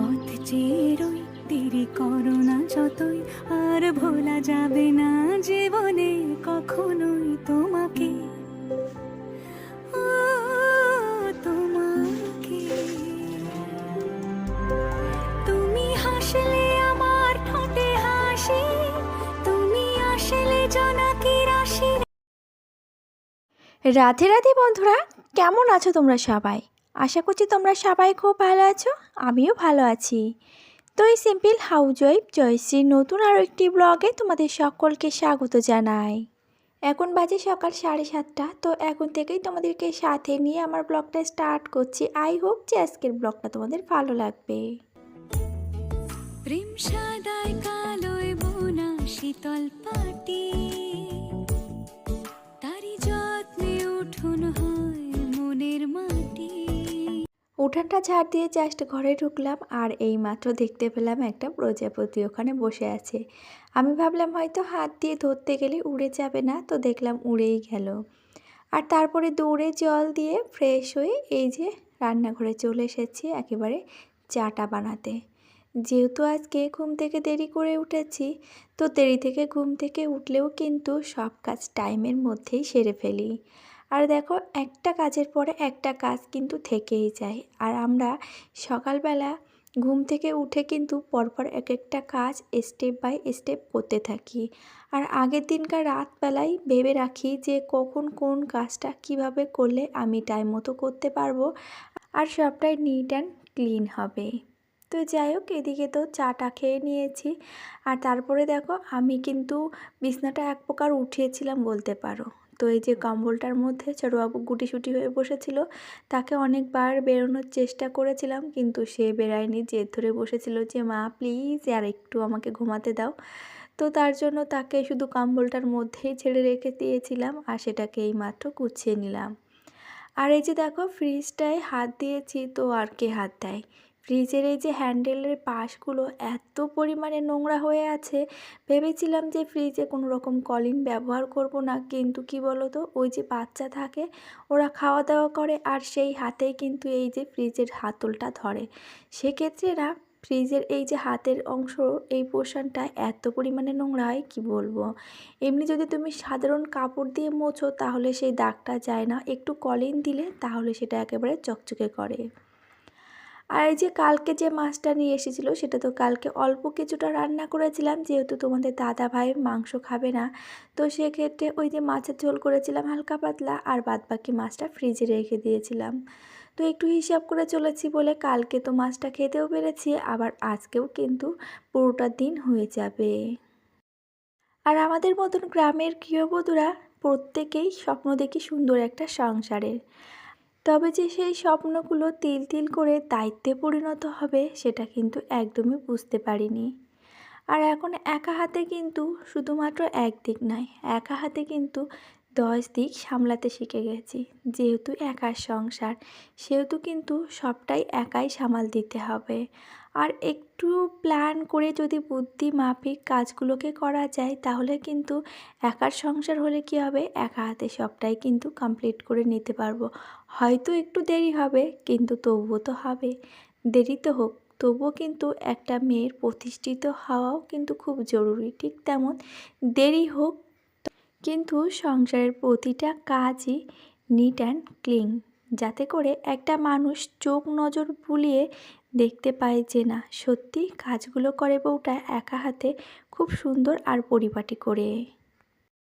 পথ চেরোই দেরি করো না যতই, আর ভোলা যাবে না জীবনে কখনোই তোমাকে। তোমাকে। তুমি হাসলে আমার ঠোঁটে হাসি, তুমি রাধে রাধে বন্ধুরা, কেমন আছো তোমরা সবাই? আশা করছি তোমরা সবাই খুব ভালো আছো, আমিও ভালো আছি। তো এই সিম্পল হাউস ওয়াইফ জয়শ্রীর নতুন আরও একটি ব্লগে তোমাদের সকলকে স্বাগত জানাই। এখন বাজে সকাল সাড়ে সাতটা, তো এখন থেকেই তোমাদেরকে সাথে নিয়ে আমার ব্লগটা স্টার্ট করছি। আই হোপ যে আজকের ব্লগটা তোমাদের ভালো লাগবে। প্রেম শীতল পাটি তারি যত্নে উঠুন হয় মনের মাটি। উঠানটা ঝাড় দিয়ে জাস্ট ঘরে ঢুকলাম আর এই মাত্র দেখতে পেলাম একটা প্রজাপতি ওখানে বসে আছে। আমি ভাবলাম হয়তো হাত দিয়ে ধরতে গেলে উড়ে যাবে না, তো দেখলাম উড়েই গেল। আর তারপরে দৌড়ে জল দিয়ে ফ্রেশ হয়ে এই যে রান্নাঘরে চলে এসেছি একেবারে চাটা বানাতে। যেহেতু আজকে ঘুম থেকে দেরি করে উঠেছি, তো দেরি থেকে ঘুম থেকে উঠলেও কিন্তু সব কাজ টাইমের মধ্যেই সেরে ফেলি। আর দেখো, একটা কাজের পরে একটা কাজ কিন্তু থেকেই যায়। আর আমরা সকালবেলা ঘুম থেকে উঠে কিন্তু পরপর এক একটা কাজ স্টেপ বাই স্টেপ করতে থাকি। আর আগের দিনকার রাতবেলায় ভেবে রাখি যে কখন কোন কাজটা কীভাবে করলে আমি টাইম মতো করতে পারব, আর সবটাই নিট অ্যান্ড ক্লিন হবে। তো যাই হোক, এদিকে তো চাটা খেয়ে নিয়েছি। আর তারপরে দেখো, আমি কিন্তু বিছনাটা এক প্রকার উঠিয়েছিলাম বলতে পারো। তো এই যে কম্বলটার মধ্যে ছোটোবাবু গুটিসুটি হয়ে বসেছিল, তাকে অনেকবার বেরোনোর চেষ্টা করেছিলাম, কিন্তু সে বেরায়নি। জেদ ধরে বসেছিল যে, মা, প্লিজ আর একটু আমাকে ঘুমাতে দাও। তো তার জন্য তাকে শুধু কম্বলটার মধ্যেই ছেড়ে রেখে দিয়েছিলাম আর সেটাকে এই মাত্র গুছিয়ে নিলাম। আর এই যে দেখো ফ্রিজটায় হাত দিয়েছি, তো আর কে হাত দেয়? ফ্রিজের এই যে হ্যান্ডেলের পাশগুলো এত পরিমাণে নোংরা হয়ে আছে, ভেবেছিলাম যে ফ্রিজে কোনো রকম কলিন ব্যবহার করব না, কিন্তু কি বলো তো ওই যে বাচ্চা থাকে, ওরা খাওয়া দাওয়া করে আর সেই হাতেই কিন্তু এই যে ফ্রিজের হাতলটা ধরে। সেক্ষেত্রে না, ফ্রিজের এই যে হাতের অংশ, এই পোর্শনটা এত পরিমাণে নোংরা হয়, কী বলব? এমনি যদি তুমি সাধারণ কাপড় দিয়ে মোছো, তাহলে সেই দাগটা যায় না। একটু কলিন দিলে, তাহলে সেটা একেবারে চকচকে করে। আর এই যে কালকে যে মাছটা নিয়ে এসেছিল, সেটা তো কালকে অল্প কিছুটা রান্না করেছিলাম, যেহেতু তোমাদের দাদা ভাই মাংস খাবে না। তো সেক্ষেত্রে ওই যে মাছের ঝোল করেছিলাম হালকা পাতলা, আর বাদ বাকি মাছটা ফ্রিজে রেখে দিয়েছিলাম। তো একটু হিসাব করে চলেছি বলে কালকে তো মাছটা খেতেও পেরেছি, আবার আজকেও কিন্তু পুরোটা দিন হয়ে যাবে। আর আমাদের মতন গ্রামের গৃহবধূরা প্রত্যেকেই স্বপ্ন দেখি সুন্দর একটা সংসারের। তবে যে সেই স্বপ্নগুলো তিল তিল করে দায়িত্বে পরিণত হবে, সেটা কিন্তু একদমই বুঝতে পারিনি। আর এখন একা হাতে কিন্তু শুধুমাত্র এক দিক নয়, একা হাতে কিন্তু দশ দিক সামলাতে শিখে গেছি। যেহেতু একার সংসার, সেহেতু কিন্তু সবটাই একাই সামাল দিতে হবে। আর একটু প্ল্যান করে যদি বুদ্ধি মাফিক কাজগুলোকে করা যায়, তাহলে কিন্তু একার সংসার হলে কি হবে? একা হাতে সবটাই কিন্তু কমপ্লিট করে নিতে পারব। হয়তো একটু দেরি হবে, কিন্তু তবুও তো হবে। দেরি তো হোক, তবুও কিন্তু একটা মেয়ের প্রতিষ্ঠিত হওয়াও কিন্তু খুব জরুরি, ঠিক তেমন। দেরি হোক, কিন্তু সংসারের প্রতিটা কাজই নিট অ্যান্ড ক্লিন যাতে করে একটা মানুষ চোখ নজর বুলিয়ে দেখতে পায় যে না, সত্যি কাজগুলো করে বউটা একা হাতে খুব সুন্দর আর পরিপাটি করে।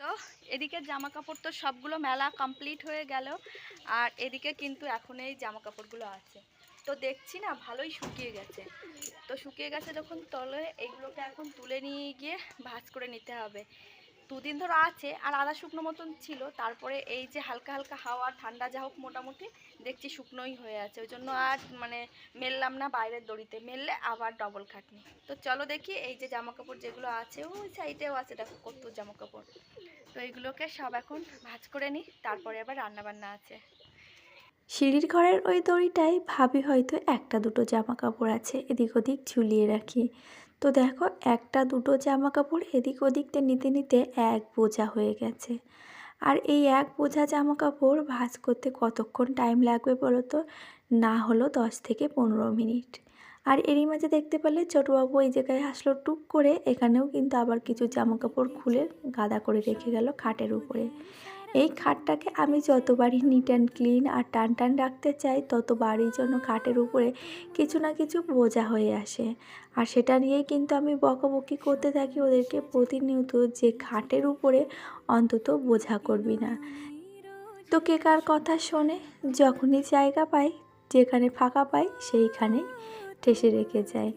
তো এদিকে জামা কাপড় তো সবগুলো মেলা কমপ্লিট হয়ে গেল, আর এদিকে কিন্তু এখন এই জামা কাপড়গুলো আছে। তো দেখছি না ভালোই শুকিয়ে গেছে। তো শুকিয়ে গেছে যখন তলে, এইগুলোকে এখন তুলে নিয়ে গিয়ে ভাঁজ করে নিতে হবে। দুদিন ধরে আছে, আর আদা শুকনো মতন ছিল। তারপরে এই যে হালকা হালকা হাওয়া, ঠান্ডা যা হোক মোটামুটি দেখছি শুকনোই হয়ে আছে। ওই জন্য আর মানে মেললাম না বাইরের দড়িতে, মেললে আবার ডবল খাটনি। তো চলো দেখি এই যে জামা কাপড় যেগুলো আছে, ওই সাইডেও আছে, দেখো কত জামা কাপড় তো এইগুলোকে সব এখন ভাজ করে নিই, তারপরে আবার রান্না বান্না আছে। সিঁড়ির ঘরের ওই দড়িটায় ভাবি হয়তো একটা দুটো জামা কাপড় আছে, এদিক ওদিক ঝুলিয়ে রাখি। তো দেখো, একটা দুটো জামা কাপড় এদিক ওদিকতে নিতে নিতে এক বোঝা হয়ে গেছে। আর এই এক বোঝা জামা কাপড় ভাজ করতে কতক্ষণ টাইম লাগবে বলো তো? না হলো দশ থেকে পনেরো মিনিট। আর এরই মাঝে দেখতে পেলে ছোটোবাবু এই জায়গায় আসলো টুক করে, এখানেও কিন্তু আবার কিছু জামা কাপড় খুলে গাদা করে রেখে গেল খাটের উপরে। এই খাটটাকে আমি যতবারই নিট অ্যান্ড ক্লিন আর টান টান রাখতে চাই, ততবারই জন্য খাটের উপরে কিছু না কিছু বোঝা হয়ে আসে। আর সেটা নিয়েই কিন্তু আমি বকাবকি করতে থাকি ওদেরকে প্রতিনিয়ত যে খাটের উপরে অন্তত বোঝা করবি না। তো কে কার কথা শোনে? যখনই জায়গা পাই, যেখানে ফাঁকা পাই সেইখানে ঠেসে রেখে যায়।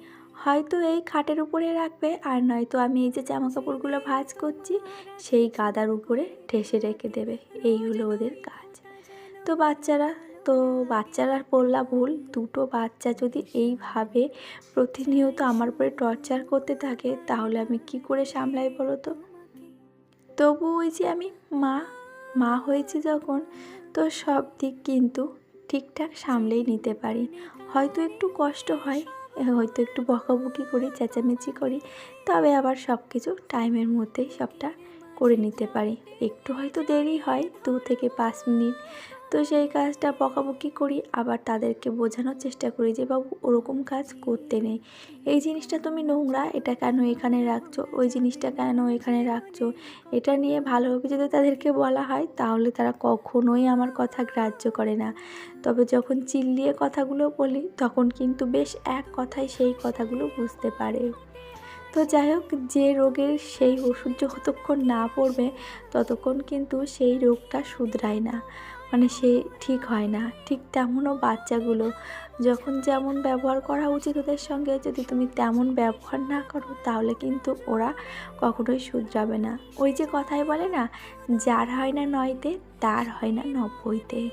হয়তো এই খাটের উপরে রাখবে, আর নয়তো আমি এই যে জামা কাপড়গুলো ভাঁজ করছি, সেই গাদার উপরে ঠেসে রেখে দেবে। এই হলো ওদের কাজ। তো বাচ্চারা তো বাচ্চারা বললা ভুল। দুটো বাচ্চা যদি এইভাবে প্রতিনিয়ত আমার উপরে টর্চার করতে থাকে, তাহলে আমি কি করে সামলাই বলো তো? তবু ওই যে আমি মা মা হয়েছি যখন, তো সব দিক কিন্তু ঠিকঠাক সামলেই নিতে পারি। হয়তো একটু কষ্ট হয় হয়তো একটু বকাবকি করি, চেঁচামেচি করি, তবে আবার সব কিছু টাইমের মধ্যেই সবটা করে নিতে পারি। একটু হয়তো দেরি হয়, দু থেকে পাঁচ মিনিট তো সেই কাজটা বকাবকি করি, আবার তাদেরকে বোঝানোর চেষ্টা করি যে, বাবু, ওরকম কাজ করতে নেই। এই জিনিসটা তুমি নোংরা, এটা কেন এখানে রাখছো? ওই জিনিসটা কেন এখানে রাখছো? এটা নিয়ে ভালোভাবে যদি তাদেরকে বলা হয়, তাহলে তারা কখনোই আমার কথা গ্রাহ্য করে না। তবে যখন চিল্লিয়ে কথাগুলো বলি, তখন কিন্তু বেশ এক কথায় সেই কথাগুলো বুঝতে পারে। তো যাই হোক, যে রোগের সেই ওষুধ যতক্ষণ না পড়বে, ততক্ষণ কিন্তু সেই রোগটা শুধরায় না। মানে সে ঠিক হয় না। ঠিক তেমনও বাচ্চাগুলো। যখন যেমন ব্যবহার করা উচিত ওদের সঙ্গে, যদি তুমি তেমন ব্যবহার না করো, তাহলে কিন্তু ওরা কখনোই শুধরাবে না। ওই যে কথাই বলে না, যার হয় না নয়তে, তার হয় না নব্বইতে।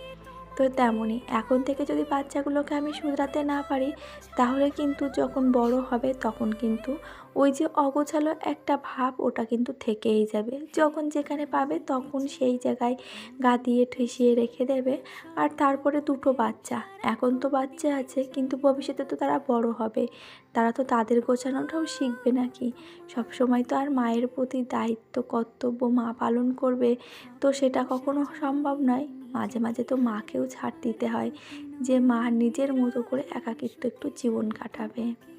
তো তেমনই। এখন থেকে যদি বাচ্চাগুলোকে আমি শুধরাতে না পারি, তাহলে কিন্তু যখন বড় হবে, তখন কিন্তু ওই যে অগোছালো একটা ভাব ওটা কিন্তু থেকেই যাবে। যখন যেখানে পাবে তখন সেই জায়গায় গা দিয়ে ঠেসিয়ে রেখে দেবে। আর তারপরে দুটো বাচ্চা। এখন তো বাচ্চা আছে, কিন্তু ভবিষ্যতে তো তারা বড় হবে। তারা তো তাদের গোছানোটাও শিখবে নাকি? সবসময় তো আর মায়ের প্রতি দায়িত্ব, কর্তব্য, মা পালন করবে তো সেটা কখনো সম্ভব নয়। মাঝে মাঝে তো মাকেও ছাড় দিতে হয় যে মা নিজের মতো করে একাকিত্ব একটু জীবন কাটাবে।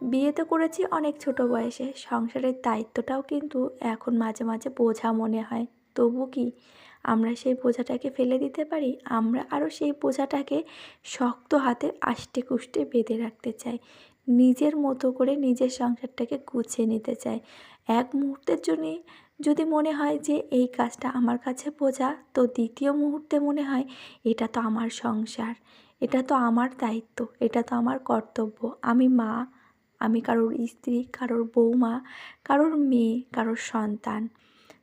বিয়ে তো করেছি অনেক ছোট বয়সে। সংসারের দায়িত্বটাও কিন্তু এখন মাঝে মাঝে বোঝা মনে হয়। তবু কি আমরা সেই বোঝাটাকে ফেলে দিতে পারি? আমরা আরও সেই বোঝাটাকে শক্ত হাতে আষ্টে কুষ্টে বেঁধে রাখতে চাই। নিজের মতো করে নিজের সংসারটাকে গুছিয়ে নিতে চাই। এক মুহূর্তের জন্যে যদি মনে হয় যে এই কাজটা আমার কাছে বোঝা, তো দ্বিতীয় মুহূর্তে মনে হয় এটা তো আমার সংসার, এটা তো আমার দায়িত্ব, এটা তো আমার কর্তব্য। আমি মা আমি কারোর স্ত্রী, কারোর বৌমা, কারোর মেয়ে, কারোর সন্তান।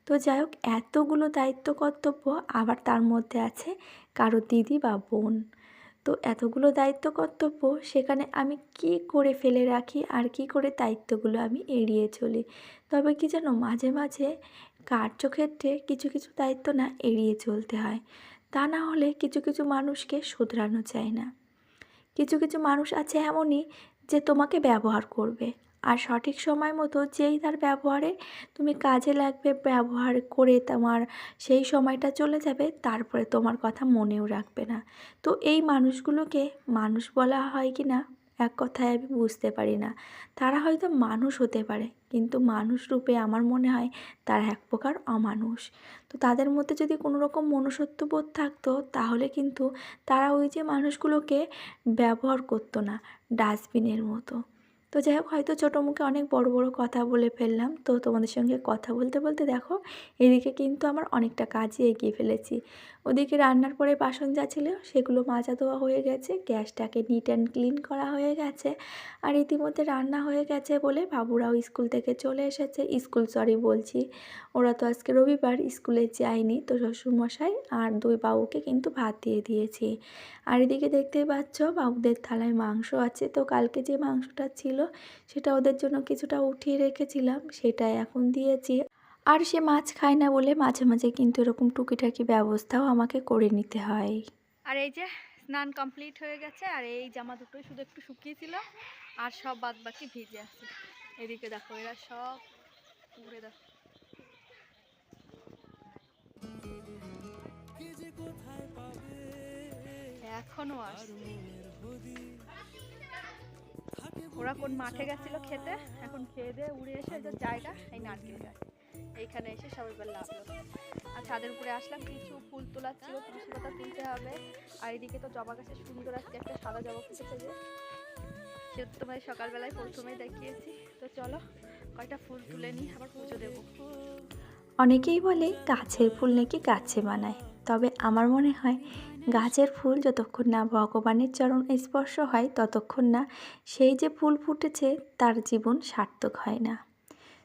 তো যাই হোক, এতগুলো দায়িত্ব কর্তব্য আবার তার মধ্যে আছে কারও দিদি বা বোন। তো এতগুলো দায়িত্ব কর্তব্য সেখানে আমি কি করে ফেলে রাখি আর কি করে দায়িত্বগুলো আমি এড়িয়ে চলি? তবে কি জানো, মাঝে মাঝে কার্যক্ষেত্রে কিছু কিছু দায়িত্ব না এড়িয়ে চলতে হয়। তা না হলে কিছু কিছু মানুষকে শুধরানো যায় না। কিছু কিছু মানুষ আছে এমনই যে তোমাকে ব্যবহার করবে। আর সঠিক সময় মতো যেই তার ব্যবহারে তুমি কাজে লাগবে, ব্যবহার করে তোমার সেই সময়টা চলে যাবে, তারপরে তোমার কথা মনেও রাখবে না। তো এই মানুষগুলোকে মানুষ বলা হয় কি না এক কথায় আমি বুঝতে পারি না। তারা হয়তো মানুষ হতে পারে, কিন্তু মানুষ রূপে আমার মনে হয় তারা এক প্রকার অমানুষ। তো তাদের মধ্যে যদি কোনো রকম মনুষ্যত্ববোধ থাকতো, তাহলে কিন্তু তারা ওই যে মানুষগুলোকে ব্যবহার করতো না, ডাস্টবিনের মতো। তো যাই হোক, হয়তো ছোটো মুখে অনেক বড় বড় কথা বলে ফেললাম। তো তোমাদের সঙ্গে কথা বলতে বলতে দেখো, এদিকে কিন্তু আমার অনেকটা কাজই এগিয়ে ফেলেছি। ওদিকে রান্নার পরে বাসন যা ছিল সেগুলো মাজা ধোয়া হয়ে গেছে, গ্যাসটাকে নিট অ্যান্ড ক্লিন করা হয়ে গেছে। আর ইতিমধ্যে রান্না হয়ে গেছে বলে বাবুরাও স্কুল থেকে চলে এসেছে। স্কুল সরি বলছি। ওরা তো আজকে রবিবার, স্কুলে যায়নি। তো শ্বশুরমশাই আর দুই বাবুকে কিন্তু ভাত দিয়ে দিয়েছি। আর এদিকে দেখতেই পাচ্ছ, বাবুদের থালায় মাংস আছে। তো কালকে যে মাংসটা ছিল সেটা ওদের জন্য কিছুটা উঠিয়ে রেখেছিলাম সেটা এখন দিয়েছি। আর সে মাছ খায় না বলে মাঝে মাঝে কিন্তু এরকম টুকিটাকি ব্যবস্থাও আমাকে করে নিতে হয়। আর এই যে স্নান কমপ্লিট হয়ে গেছে, আর এই জামা দুটোই শুধু একটু শুকিয়েছিল, আর সব বাদ বাকি ভিজে আছে। এদিকে দেখো, এরা সব পুড়ে দেখো। এখনও আসছে। ওরা কোন মাঠে গেছিল খেতে? এখন খেয়ে দিয়ে উড়ে এসে যে জায়গা, এই নারকেল গাছ। এইখানে এসে সব এবার লাভলো আর ছাদের উপরে আসলাম, কিছু ফুল তোলার ছিল, তুলসী পাতা তুলতে হবে। আর এদিকে তো জবা গাছে সুন্দর আসছে একটা সাদা জবা ফুটেছে যে। সে তো তোমায় সকালবেলায় প্রথমেই দেখিয়েছি। তো চলো, কয়টা ফুল তুলে নিই, আবার পুজো দেবো। অনেকেই বলে গাছের ফুল নাকি গাছে মানায় তবে আমার মনে হয় গাছের ফুল যতক্ষণ না ভগবানের চরণ স্পর্শ হয়, ততক্ষণ না সেই যে ফুল ফুটেছে, তার জীবন সার্থক হয় না।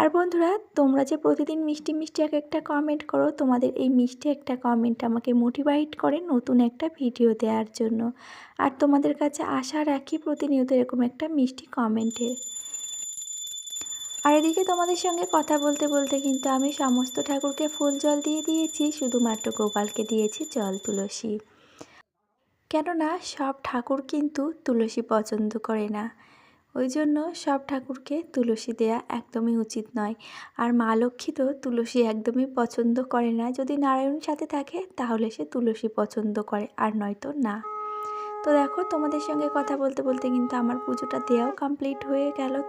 আর বন্ধুরা, তোমরা যে প্রতিদিন মিষ্টি মিষ্টি এক একটা কমেন্ট করো, তোমাদের এই মিষ্টি একটা কমেন্ট আমাকে মোটিভেট করে নতুন একটা ভিডিও দেওয়ার জন্য। আর তোমাদের কাছে আশা রাখি প্রতিনিয়ত এরকম একটা মিষ্টি কমেন্টের আর এদিকে তোমাদের সঙ্গে কথা বলতে বলতে কিন্তু আমি সমস্ত ঠাকুরকে ফুল জল দিয়ে দিয়েছি, শুধুমাত্র গোপালকে দিয়েছি জল, তুলসী। কেননা, সব ঠাকুর কিন্তু তুলসী পছন্দ করে না। ওই জন্য সব ঠাকুরকে তুলসী দেয়া একদমই উচিত নয়। আর মা লক্ষ্মী তো তুলসী একদমই পছন্দ করে না। যদি নারায়ণ সাথে থাকে, তাহলে সে তুলসী পছন্দ করে, আর নয়তো না। তো দেখো, তোমাদের সঙ্গে কথা বলতে বলতে কিন্তু আমার পুজোটা দেওয়াও কমপ্লিট হয়ে গেল।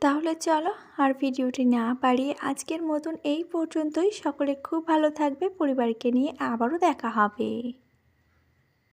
তাহলে চলো আর ভিডিওটি না পারিয়ে আজকের মতন এই পর্যন্তই। সকলে খুব ভালো থাকবে। পরিবারকে নিয়ে আবারও দেখা হবে।